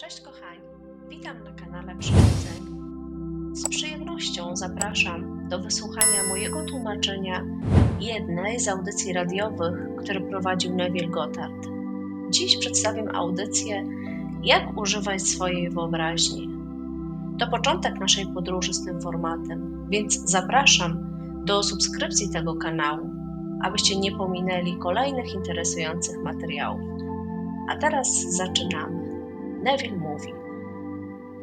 Cześć kochani, witam na kanale Przyrodzeń. Z przyjemnością zapraszam do wysłuchania mojego tłumaczenia jednej z audycji radiowych, które prowadził Neville Goddard. Dziś przedstawię audycję Jak używać swojej wyobraźni. To początek naszej podróży z tym formatem, więc zapraszam do subskrypcji tego kanału, abyście nie pominęli kolejnych interesujących materiałów. A teraz zaczynamy. Neville mówi: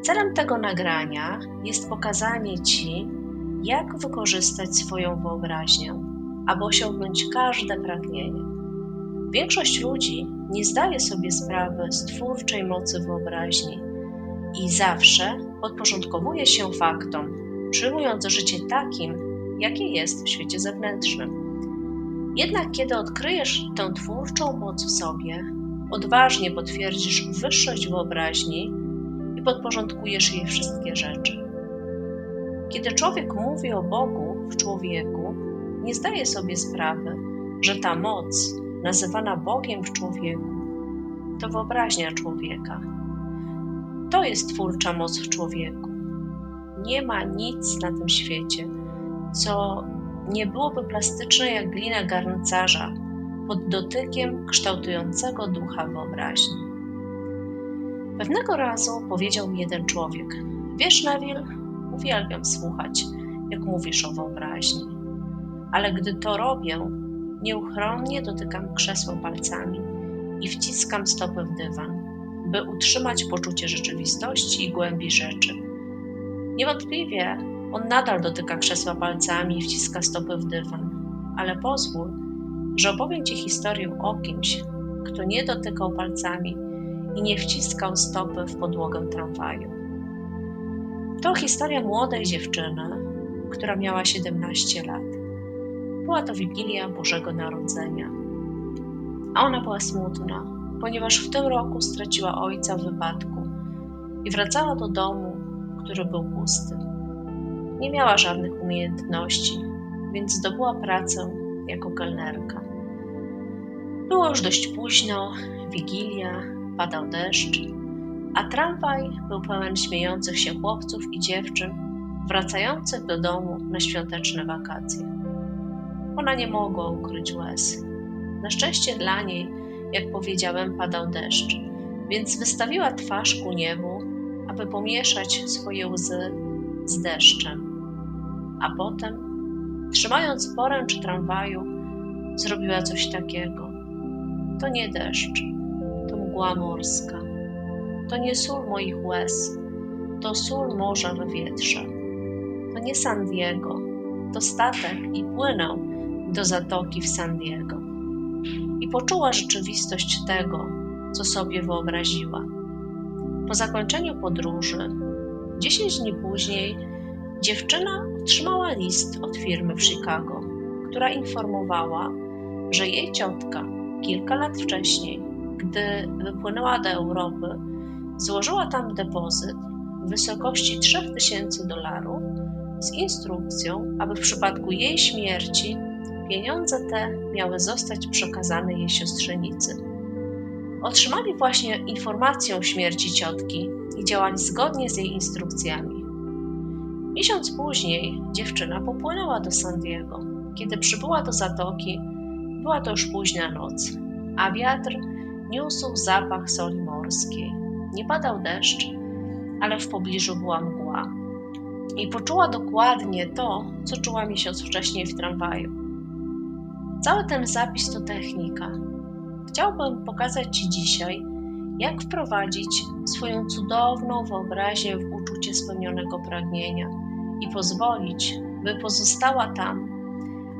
Celem tego nagrania jest pokazanie Ci, jak wykorzystać swoją wyobraźnię, aby osiągnąć każde pragnienie. Większość ludzi nie zdaje sobie sprawy z twórczej mocy wyobraźni i zawsze podporządkowuje się faktom, przyjmując życie takim, jakie jest w świecie zewnętrznym. Jednak kiedy odkryjesz tę twórczą moc w sobie, odważnie potwierdzisz wyższość wyobraźni i podporządkujesz jej wszystkie rzeczy. Kiedy człowiek mówi o Bogu w człowieku, nie zdaje sobie sprawy, że ta moc, nazywana Bogiem w człowieku, to wyobraźnia człowieka. To jest twórcza moc w człowieku. Nie ma nic na tym świecie, co nie byłoby plastyczne jak glina garncarza pod dotykiem kształtującego ducha wyobraźni. Pewnego razu powiedział mi jeden człowiek: Wiesz, Neville, uwielbiam słuchać, jak mówisz o wyobraźni, ale gdy to robię, nieuchronnie dotykam krzesła palcami i wciskam stopy w dywan, by utrzymać poczucie rzeczywistości i głębi rzeczy. Niewątpliwie on nadal dotyka krzesła palcami i wciska stopy w dywan, ale pozwól, że opowiem Ci historię o kimś, kto nie dotykał palcami i nie wciskał stopy w podłogę tramwaju. To historia młodej dziewczyny, która miała 17 lat. Była to Wigilia Bożego Narodzenia. A ona była smutna, ponieważ w tym roku straciła ojca w wypadku i wracała do domu, który był pusty. Nie miała żadnych umiejętności, więc zdobyła pracę jako kelnerka. Było już dość późno, wigilia, padał deszcz, a tramwaj był pełen śmiejących się chłopców i dziewczyn wracających do domu na świąteczne wakacje. Ona nie mogła ukryć łez. Na szczęście dla niej, jak powiedziałem, padał deszcz, więc wystawiła twarz ku niebu, aby pomieszać swoje łzy z deszczem. A potem, trzymając poręcz tramwaju, zrobiła coś takiego. To nie deszcz, to mgła morska. To nie sól moich łez, to sól morza we wietrze. To nie San Diego, to statek i płynę do zatoki w San Diego. I poczuła rzeczywistość tego, co sobie wyobraziła. Po zakończeniu podróży, dziesięć dni później, dziewczyna otrzymała list od firmy w Chicago, która informowała, że jej ciotka kilka lat wcześniej, gdy wypłynęła do Europy, złożyła tam depozyt w wysokości 3000 dolarów z instrukcją, aby w przypadku jej śmierci pieniądze te miały zostać przekazane jej siostrzenicy. Otrzymali właśnie informację o śmierci ciotki i działali zgodnie z jej instrukcjami. Miesiąc później dziewczyna popłynęła do San Diego. Kiedy przybyła do zatoki, była to już późna noc, a wiatr niósł zapach soli morskiej. Nie padał deszcz, ale w pobliżu była mgła. I poczuła dokładnie to, co czuła miesiąc wcześniej w tramwaju. Cały ten zapis to technika. Chciałbym pokazać Ci dzisiaj, jak wprowadzić swoją cudowną wyobraźnię w uczucie spełnionego pragnienia i pozwolić, by pozostała tam,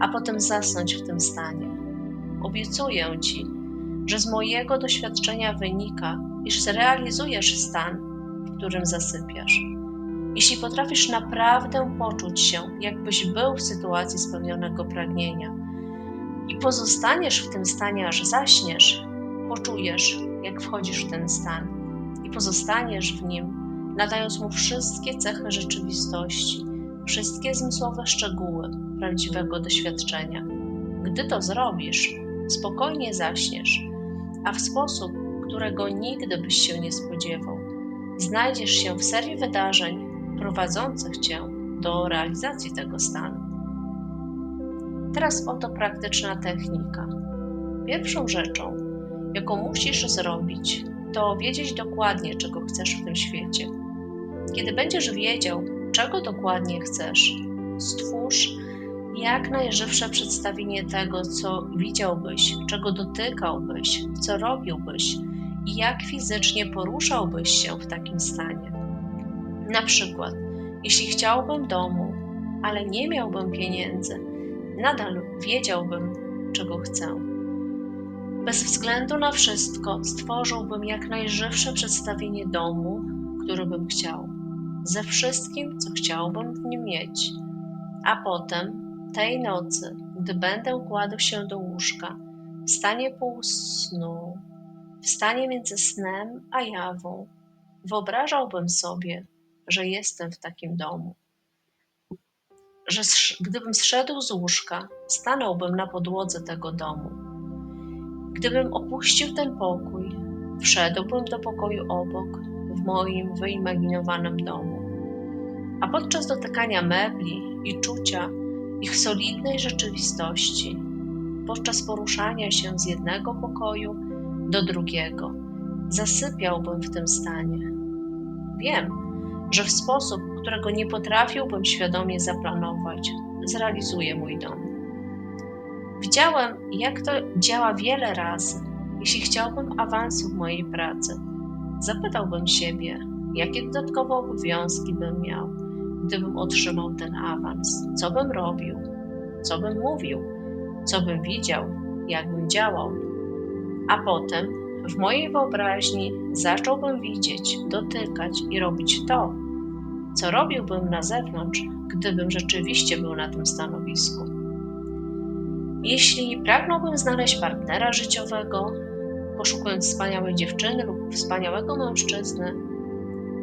a potem zasnąć w tym stanie. Obiecuję Ci, że z mojego doświadczenia wynika, iż zrealizujesz stan, w którym zasypiasz. Jeśli potrafisz naprawdę poczuć się, jakbyś był w sytuacji spełnionego pragnienia i pozostaniesz w tym stanie, aż zaśniesz, poczujesz, jak wchodzisz w ten stan i pozostaniesz w nim, nadając mu wszystkie cechy rzeczywistości, wszystkie zmysłowe szczegóły prawdziwego doświadczenia. Gdy to zrobisz, spokojnie zaśniesz, a w sposób, którego nigdy byś się nie spodziewał, znajdziesz się w serii wydarzeń prowadzących cię do realizacji tego stanu. Teraz oto praktyczna technika. Pierwszą rzeczą, jaką musisz zrobić, to wiedzieć dokładnie, czego chcesz w tym świecie. Kiedy będziesz wiedział, czego dokładnie chcesz, stwórz jak najżywsze przedstawienie tego, co widziałbyś, czego dotykałbyś, co robiłbyś i jak fizycznie poruszałbyś się w takim stanie. Na przykład, jeśli chciałbym domu, ale nie miałbym pieniędzy, nadal wiedziałbym, czego chcę. Bez względu na wszystko stworzyłbym jak najżywsze przedstawienie domu, który bym chciał, ze wszystkim, co chciałbym w nim mieć. A potem, tej nocy, gdy będę kładł się do łóżka, w stanie półsnu, w stanie między snem a jawą, wyobrażałbym sobie, że jestem w takim domu. Że gdybym zszedł z łóżka, stanąłbym na podłodze tego domu. Gdybym opuścił ten pokój, wszedłbym do pokoju obok, w moim wyimaginowanym domu. A podczas dotykania mebli i czucia ich solidnej rzeczywistości, podczas poruszania się z jednego pokoju do drugiego, zasypiałbym w tym stanie. Wiem, że w sposób, którego nie potrafiłbym świadomie zaplanować, zrealizuję mój dom. Widziałem, jak to działa wiele razy. Jeśli chciałbym awansu w mojej pracy, zapytałbym siebie, jakie dodatkowe obowiązki bym miał, gdybym otrzymał ten awans, co bym robił, co bym mówił, co bym widział, jak bym działał. A potem w mojej wyobraźni zacząłbym widzieć, dotykać i robić to, co robiłbym na zewnątrz, gdybym rzeczywiście był na tym stanowisku. Jeśli pragnąłbym znaleźć partnera życiowego, poszukując wspaniałej dziewczyny lub wspaniałego mężczyzny,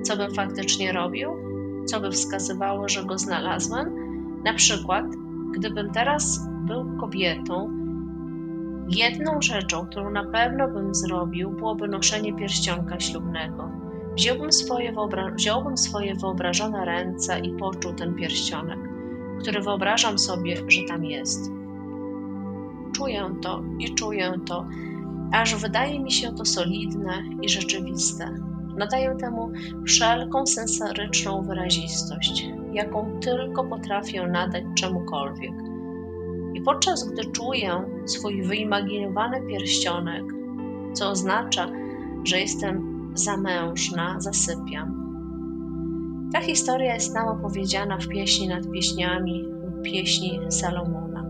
co bym faktycznie robił, co by wskazywało, że go znalazłem? Na przykład, gdybym teraz był kobietą, jedną rzeczą, którą na pewno bym zrobił, byłoby noszenie pierścionka ślubnego Wziąłbym swoje, wyobra- wziąłbym swoje wyobrażone ręce i poczuł ten pierścionek, który wyobrażam sobie, że tam jest. Czuję to i czuję to, aż wydaje mi się to solidne i rzeczywiste. Nadaję temu wszelką sensoryczną wyrazistość, jaką tylko potrafię nadać czemukolwiek. I podczas gdy czuję swój wyimaginowany pierścionek, co oznacza, że jestem zamężna, zasypiam. Ta historia jest nam opowiedziana w pieśni nad pieśniami lub pieśni Salomona.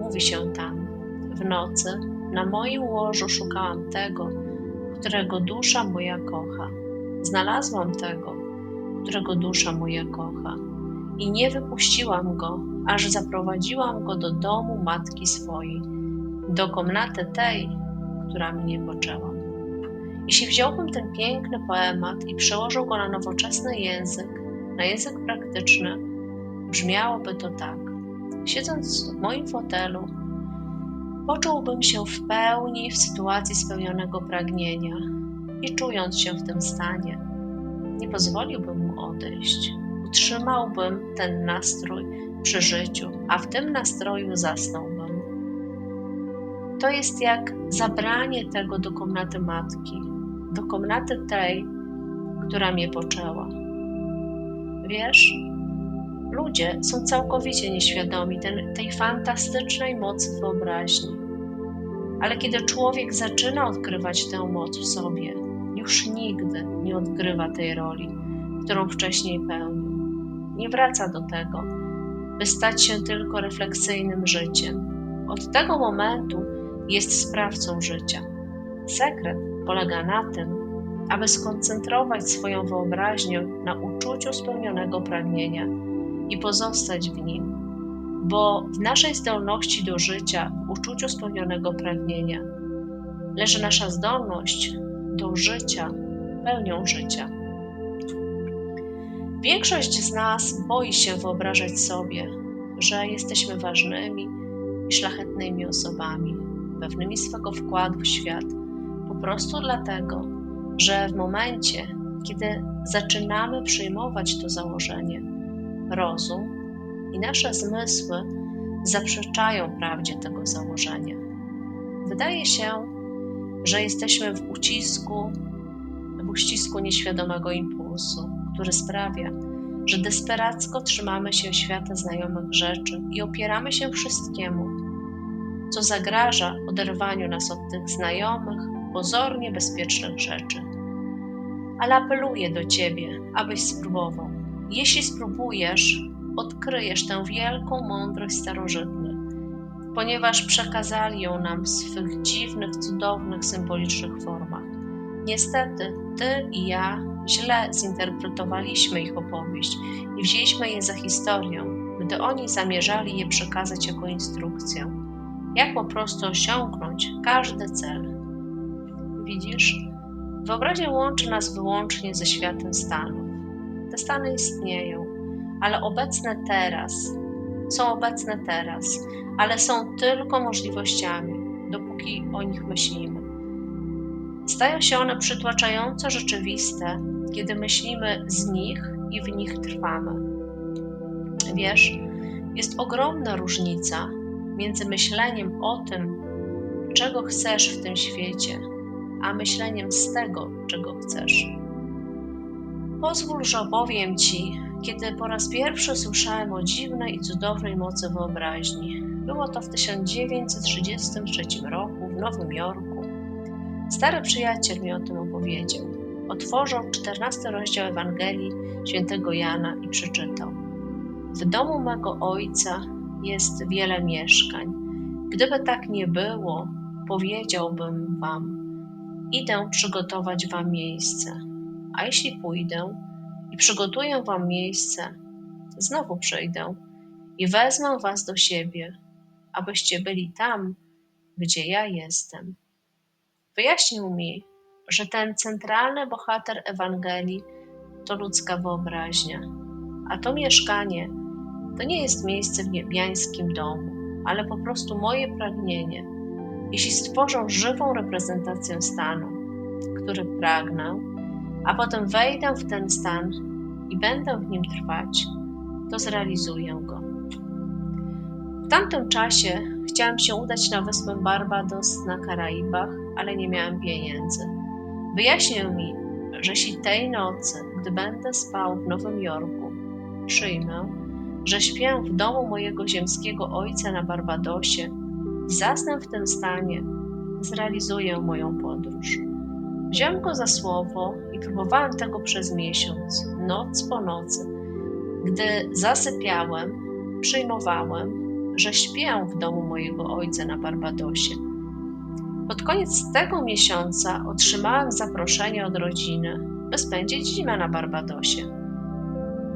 Mówi się tam: W nocy na moim łożu szukałam tego, którego dusza moja kocha. Znalazłam tego, którego dusza moja kocha, i nie wypuściłam go, aż zaprowadziłam go do domu matki swojej, do komnaty tej, która mnie poczęła. Jeśli wziąłbym ten piękny poemat i przełożył go na nowoczesny język, na język praktyczny, brzmiałoby to tak. Siedząc w moim fotelu, poczułbym się w pełni w sytuacji spełnionego pragnienia i czując się w tym stanie, nie pozwoliłbym mu odejść. Utrzymałbym ten nastrój przy życiu, a w tym nastroju zasnąłbym. To jest jak zabranie tego do komnaty matki, do komnaty tej, która mnie poczęła. Wiesz, ludzie są całkowicie nieświadomi ten, tej fantastycznej mocy wyobraźni. Ale kiedy człowiek zaczyna odkrywać tę moc w sobie, już nigdy nie odgrywa tej roli, którą wcześniej pełnił. Nie wraca do tego, by stać się tylko refleksyjnym życiem. Od tego momentu jest sprawcą życia. Sekret polega na tym, aby skoncentrować swoją wyobraźnię na uczuciu spełnionego pragnienia i pozostać w nim, bo w naszej zdolności do życia, w uczuciu spełnionego pragnienia, leży nasza zdolność do życia pełnią życia. Większość z nas boi się wyobrażać sobie, że jesteśmy ważnymi i szlachetnymi osobami, pewnymi swego wkładu w świat prostu dlatego, że w momencie, kiedy zaczynamy przyjmować to założenie, rozum i nasze zmysły zaprzeczają prawdzie tego założenia. Wydaje się, że jesteśmy w ucisku, w uścisku nieświadomego impulsu, który sprawia, że desperacko trzymamy się świata znajomych rzeczy i opieramy się wszystkiemu, co zagraża oderwaniu nas od tych znajomych, pozornie bezpiecznych rzeczy. Ale apeluję do Ciebie, abyś spróbował. Jeśli spróbujesz, odkryjesz tę wielką mądrość starożytnych, ponieważ przekazali ją nam w swych dziwnych, cudownych, symbolicznych formach. Niestety, Ty i ja źle zinterpretowaliśmy ich opowieść i wzięliśmy je za historię, gdy oni zamierzali je przekazać jako instrukcję. Jak po prostu osiągnąć każdy cel. Widzisz, wyobraźnia łączy nas wyłącznie ze światem stanów. Te stany istnieją, ale obecne teraz są obecne teraz, ale są tylko możliwościami, dopóki o nich myślimy. Stają się one przytłaczająco rzeczywiste, kiedy myślimy z nich i w nich trwamy. Wiesz, jest ogromna różnica między myśleniem o tym, czego chcesz w tym świecie, a myśleniem z tego, czego chcesz. Pozwól, że opowiem Ci, kiedy po raz pierwszy słyszałem o dziwnej i cudownej mocy wyobraźni. Było to w 1933 roku w Nowym Jorku. Stary przyjaciel mi o tym opowiedział. Otworzył 14 rozdział Ewangelii świętego Jana i przeczytał. W domu mego ojca jest wiele mieszkań. Gdyby tak nie było, powiedziałbym wam: Idę przygotować wam miejsce. A jeśli pójdę i przygotuję wam miejsce, znowu przyjdę i wezmę was do siebie, abyście byli tam, gdzie ja jestem. Wyjaśnił mi, że ten centralny bohater Ewangelii to ludzka wyobraźnia, a to mieszkanie to nie jest miejsce w niebiańskim domu, ale po prostu moje pragnienie. Jeśli stworzą żywą reprezentację stanu, który pragnę, a potem wejdę w ten stan i będę w nim trwać, to zrealizuję go. W tamtym czasie chciałem się udać na wyspę Barbados na Karaibach, ale nie miałem pieniędzy. Wyjaśnił mi, że jeśli tej nocy, gdy będę spał w Nowym Jorku, przyjmę, że śpię w domu mojego ziemskiego ojca na Barbadosie i zasnę w tym stanie, zrealizuję moją podróż. Wziąłem go za słowo i próbowałem tego przez miesiąc, noc po nocy. Gdy zasypiałem, przyjmowałem, że śpię w domu mojego ojca na Barbadosie. Pod koniec tego miesiąca otrzymałem zaproszenie od rodziny, by spędzić zimę na Barbadosie.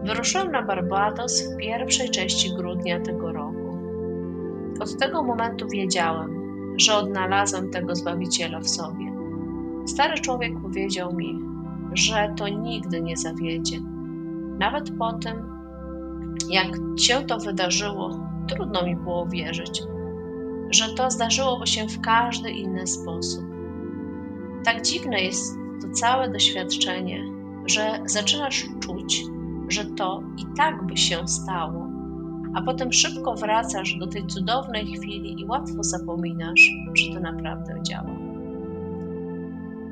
Wyruszyłem na Barbados w pierwszej części grudnia tego roku. Od tego momentu wiedziałem, że odnalazłem tego Zbawiciela w sobie. Stary człowiek powiedział mi, że to nigdy nie zawiedzie. Nawet po tym, jak się to wydarzyło, trudno mi było wierzyć, że to zdarzyłoby się w każdy inny sposób. Tak dziwne jest to całe doświadczenie, że zaczynasz czuć, że to i tak by się stało, a potem szybko wracasz do tej cudownej chwili i łatwo zapominasz, że to naprawdę działa.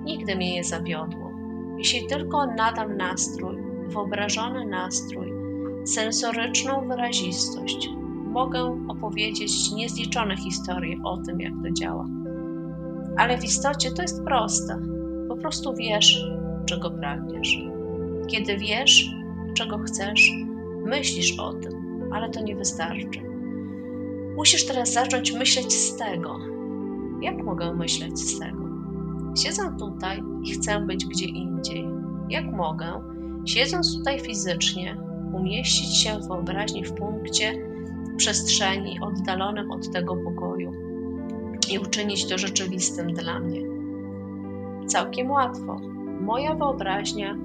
Nigdy mnie nie zawiodło. Jeśli tylko nadam nastrój, wyobrażony nastrój, sensoryczną wyrazistość, mogę opowiedzieć niezliczone historie o tym, jak to działa. Ale w istocie to jest proste. Po prostu wiesz, czego pragniesz. Kiedy wiesz, czego chcesz, myślisz o tym, ale to nie wystarczy. Musisz teraz zacząć myśleć z tego. Jak mogę myśleć z tego? Siedzę tutaj i chcę być gdzie indziej. Jak mogę, siedząc tutaj fizycznie, umieścić się w wyobraźni w punkcie, przestrzeni oddalonym od tego pokoju i uczynić to rzeczywistym dla mnie. Całkiem łatwo. Moja wyobraźnia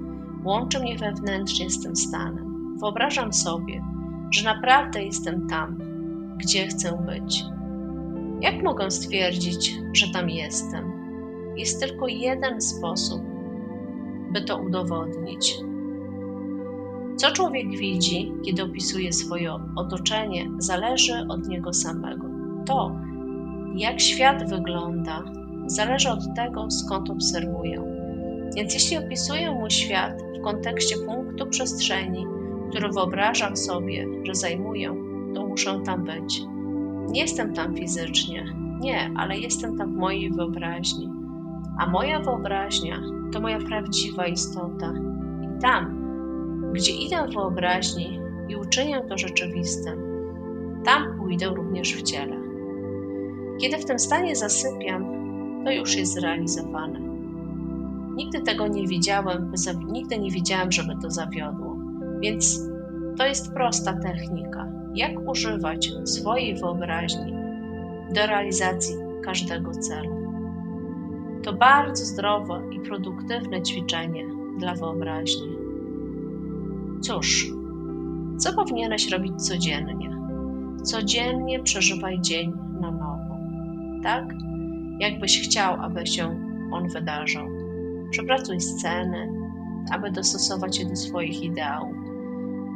łączy mnie wewnętrznie z tym stanem. Wyobrażam sobie, że naprawdę jestem tam, gdzie chcę być. Jak mogę stwierdzić, że tam jestem? Jest tylko jeden sposób. by to udowodnić. Co człowiek widzi, kiedy opisuje swoje otoczenie, zależy od niego samego. To, jak świat wygląda, zależy od tego, skąd obserwuję. Więc jeśli opisuję mój świat w kontekście punktu przestrzeni, który wyobrażam sobie, że zajmuję, to muszę tam być. Nie jestem tam fizycznie, nie, ale jestem tam w mojej wyobraźni. A moja wyobraźnia to moja prawdziwa istota. I tam, gdzie idę w wyobraźni i uczynię to rzeczywistym, tam pójdę również w ciele. Kiedy w tym stanie zasypiam, to już jest zrealizowane. Nigdy tego nie widziałem, nigdy nie widziałem, żeby to zawiodło. Więc to jest prosta technika, jak używać swojej wyobraźni do realizacji każdego celu. To bardzo zdrowe i produktywne ćwiczenie dla wyobraźni. Cóż, co powinieneś robić codziennie? Codziennie przeżywaj dzień na nowo, tak? Jakbyś chciał, aby się on wydarzał. Przepracuj sceny, aby dostosować je do swoich ideałów.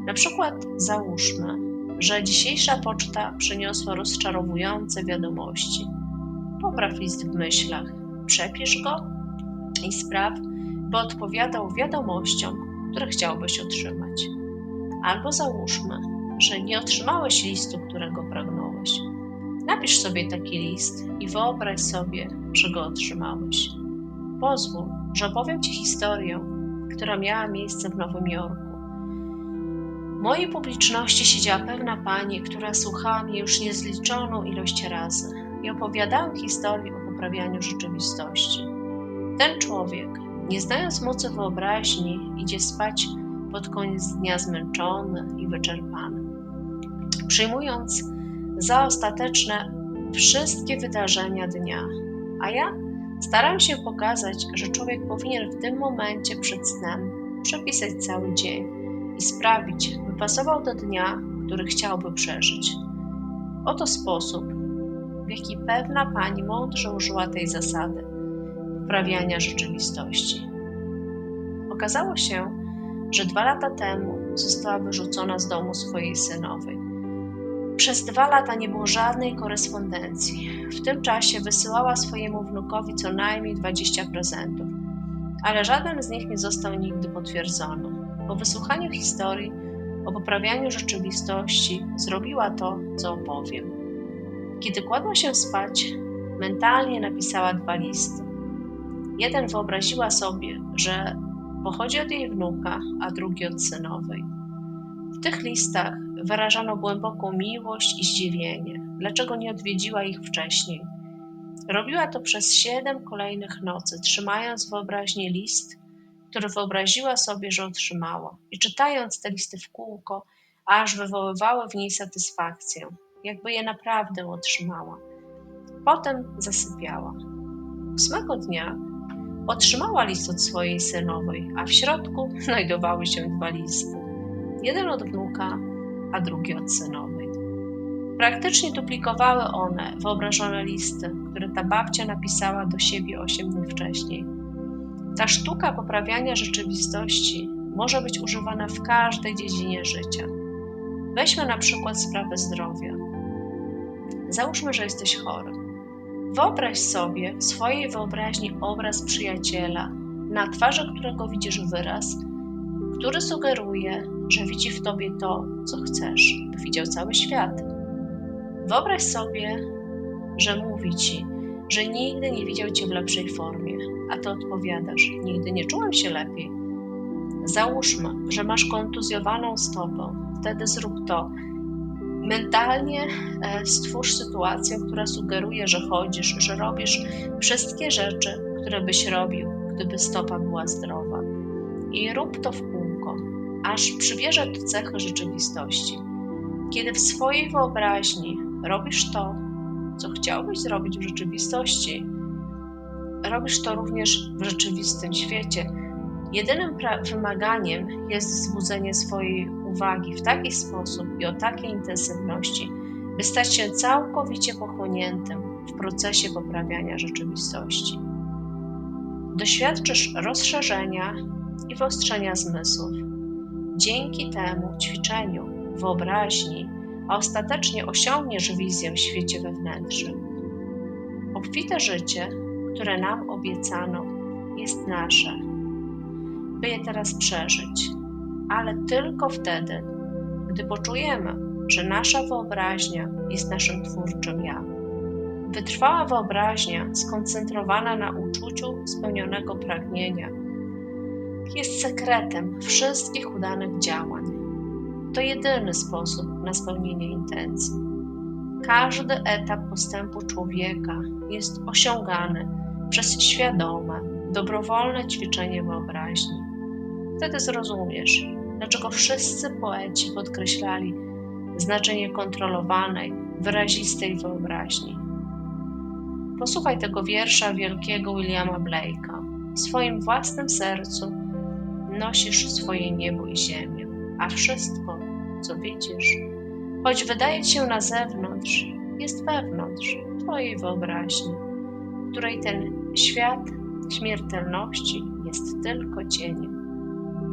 Na przykład załóżmy, że dzisiejsza poczta przyniosła rozczarowujące wiadomości. Popraw list w myślach, przepisz go i spraw, by odpowiadał wiadomościom, które chciałbyś otrzymać. Albo załóżmy, że nie otrzymałeś listu, którego pragnąłeś. Napisz sobie taki list i wyobraź sobie, że go otrzymałeś. Pozwól, że opowiem Ci historię, która miała miejsce w Nowym Jorku. W mojej publiczności siedziała pewna pani, która słuchała mnie już niezliczoną ilość razy i opowiadałem historię o poprawianiu rzeczywistości. Ten człowiek, nie znając mocy wyobraźni, idzie spać pod koniec dnia zmęczony i wyczerpany. Przyjmując za ostateczne wszystkie wydarzenia dnia, a ja staram się pokazać, że człowiek powinien w tym momencie przed snem przepisać cały dzień i sprawić, by pasował do dnia, który chciałby przeżyć. Oto sposób, jaki pewna pani mądrze użyła tej zasady poprawiania rzeczywistości. Okazało się, że dwa lata temu została wyrzucona z domu swojej synowej. Przez dwa lata nie było żadnej korespondencji. W tym czasie wysyłała swojemu wnukowi co najmniej 20 prezentów, ale żaden z nich nie został nigdy potwierdzony. Po wysłuchaniu historii o poprawianiu rzeczywistości zrobiła to, co opowiem. Kiedy kładła się spać, mentalnie napisała dwa listy. Jeden wyobraziła sobie, że pochodzi od jej wnuka, a drugi od synowej. W tych listach wyrażano głęboką miłość i zdziwienie, dlaczego nie odwiedziła ich wcześniej. Robiła to przez siedem kolejnych nocy, trzymając w wyobraźni list, który wyobraziła sobie, że otrzymała, i czytając te listy w kółko, aż wywoływały w niej satysfakcję, jakby je naprawdę otrzymała. Potem zasypiała. Ósmego dnia otrzymała list od swojej synowej, a w środku znajdowały się dwa listy. Jeden od wnuka, a drugi od synowej. Praktycznie duplikowały one wyobrażone listy, które ta babcia napisała do siebie osiem dni wcześniej. Ta sztuka poprawiania rzeczywistości może być używana w każdej dziedzinie życia. Weźmy na przykład sprawę zdrowia. Załóżmy, że jesteś chory. Wyobraź sobie w swojej wyobraźni obraz przyjaciela, na twarzy którego widzisz wyraz, który sugeruje, że widzi w tobie to, co chcesz, by widział cały świat. Wyobraź sobie, że mówi ci, że nigdy nie widział cię w lepszej formie, a ty odpowiadasz: Nigdy nie czułem się lepiej. Załóżmy, że masz kontuzjowaną stopę, wtedy zrób to. Mentalnie e, stwórz sytuację, która sugeruje, że chodzisz, że robisz wszystkie rzeczy, które byś robił, gdyby stopa była zdrowa. I rób to w kółko, aż przybierze to cechy rzeczywistości. Kiedy w swojej wyobraźni robisz to, co chciałbyś zrobić w rzeczywistości, robisz to również w rzeczywistym świecie. Jedynym wymaganiem jest wzbudzenie swojej uwagi w taki sposób i o takiej intensywności, by stać się całkowicie pochłoniętym w procesie poprawiania rzeczywistości. Doświadczysz rozszerzenia i wyostrzenia zmysłów. Dzięki temu ćwiczeniu wyobraźni, a ostatecznie osiągniesz wizję w świecie wewnętrznym. Obfite życie, które nam obiecano, jest nasze, by je teraz przeżyć, ale tylko wtedy, gdy poczujemy, że nasza wyobraźnia jest naszym twórczym ja. Wytrwała wyobraźnia, skoncentrowana na uczuciu spełnionego pragnienia, jest sekretem wszystkich udanych działań. To jedyny sposób na spełnienie intencji. Każdy etap postępu człowieka jest osiągany przez świadome, dobrowolne ćwiczenie wyobraźni. Wtedy zrozumiesz, dlaczego wszyscy poeci podkreślali znaczenie kontrolowanej, wyrazistej wyobraźni. Posłuchaj tego wiersza wielkiego Williama Blake'a. W swoim własnym sercu nosisz swoje niebo i ziemię, a wszystko, co widzisz, choć wydaje ci się na zewnątrz, jest wewnątrz Twojej wyobraźni, której ten świat śmiertelności jest tylko cieniem.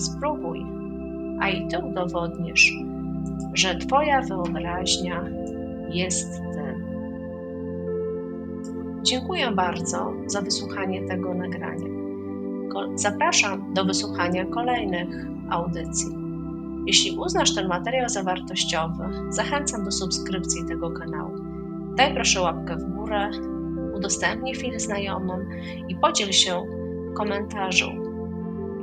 Spróbuj, a i Ty udowodnisz, że Twoja wyobraźnia jest tym. Dziękuję bardzo za wysłuchanie tego nagrania. Zapraszam do wysłuchania kolejnych audycji. Jeśli uznasz ten materiał za wartościowy, zachęcam do subskrypcji tego kanału. Daj proszę łapkę w górę, udostępnij film znajomym i podziel się w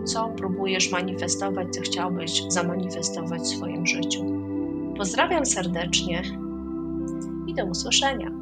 co próbujesz manifestować, co chciałbyś zamanifestować w swoim życiu. Pozdrawiam serdecznie i do usłyszenia.